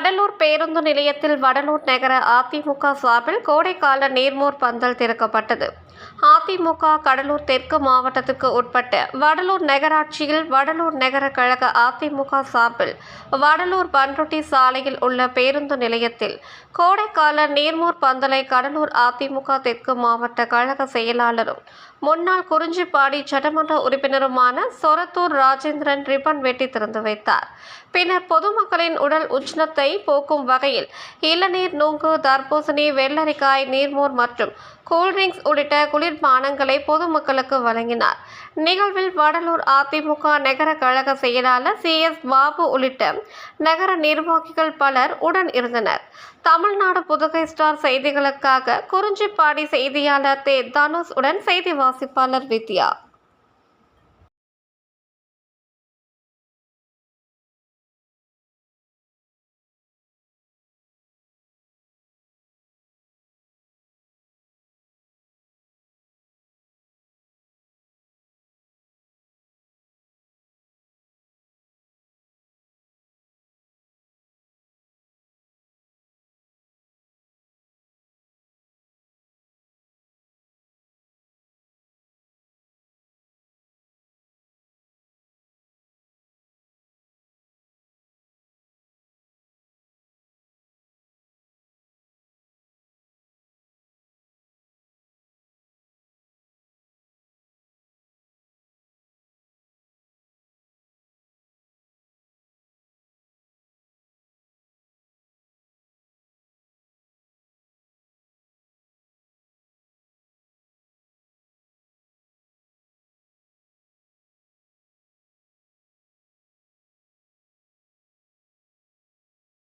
வடலூர் பேருந்து நிலையத்தில் வடலூர் நகர அதிமுக சார்பில் கோடைக்கால நீர்மோர் பந்தல் திறக்கப்பட்டது. அதிமுக கடலூர் தெற்கு மாவட்டத்துக்கு உட்பட்ட வடலூர் நகராட்சியில் வடலூர் நகர கழக அதிமுக சார்பில் வடலூர் பன்ருட்டி சாலையில் உள்ள பேருந்து நிலையத்தில் கோடைக்கால நீர்மோர் பந்தலை கடலூர் அதிமுக தெற்கு மாவட்ட கழக செயலாளரும் முன்னாள் குறிஞ்சிப்பாடி சட்டமன்ற உறுப்பினருமான சொரத்தூர் ராஜேந்திரன் ரிப்பன் வெட்டி திறந்து வைத்தார். பின்னர் பொதுமக்களின் உடல் உஷ்ணத்தை போக்கும் வகையில் இளநீர் நூங்கு தர்பூசணி வெள்ளரிக்காய் நீர்மோர் மற்றும் கூல்ட்ரிங்க்ஸ் உள்ளிட்ட குளிர் குளிர்பானங்களை பொதுமக்களுக்கு வழங்கினார். நிகழ்வில் வடலூர் அதிமுக நகர கழக செயலாளர் சி. எஸ். பாபு உள்ளிட்ட நகர நிர்வாகிகள் பலர் உடன் இருந்தனர். தமிழ்நாடு புதுகை ஸ்டார் செய்திகளுக்காக குறிஞ்சிப்பாடி செய்தியாளர் தே. தனுஷ் உடன் செய்தி வாசிப்பாளர் வித்யா.